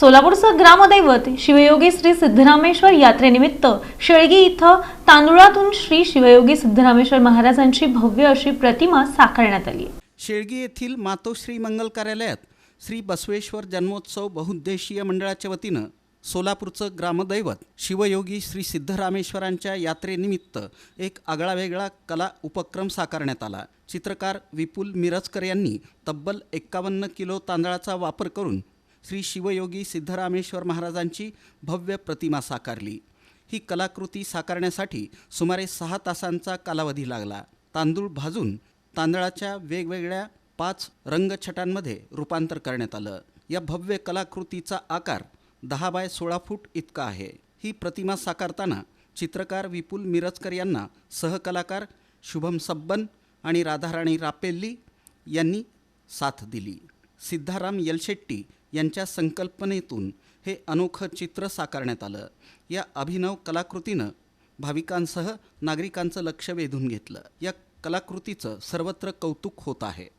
सोलापूरचं ग्रामदैवत शिवयोगी श्री सिद्धरामेश्वर यात्रेनिमित्त शेळगी इथं तांदुळातून श्री शिवयोगी सिद्धरामेश्वर महाराजांची भव्य अशी प्रतिमा साकारण्यात आली. शेळगी येथील मातोश्री मंगल कार्यालयात श्री बसवेश्वर जन्मोत्सव बहुउद्देशीय मंडळाच्या वतीनं सोलापूरचं ग्रामदैवत शिवयोगी श्री सिद्धरामेश्वरांच्या यात्रेनिमित्त एक आगळावेगळा कला उपक्रम साकारण्यात आला. चित्रकार विपुल मिरजकर यांनी तब्बल एक्कावन्न किलो तांदळाचा वापर करून श्री शिवयोगी सिद्धरामेश्वर महाराजांची भव्य प्रतिमा साकारली. ही कलाकृती साकारण्यासाठी सुमारे सहा तासांचा कालावधी लागला. तांदूळ भाजून तांदळाच्या वेगवेगळ्या पाच रंगछटांमध्ये रूपांतर करण्यात आलं. या भव्य कलाकृतीचा आकार दहा बाय सोळा फूट इतका आहे. ही प्रतिमा साकारताना चित्रकार विपुल मिरजकर यांना सहकलाकार शुभम सब्बन आणि राधाराणी रापेल्ली यांनी साथ दिली. सिद्धाराम यलशेट्टी यांच्या संकल्पनेतून हे अनोखं चित्र साकारण्यात आलं. या अभिनव कलाकृतीनं भाविकांसह नागरिकांचं लक्ष वेधून घेतलं. या कलाकृतीचं सर्वत्र कौतुक होत आहे.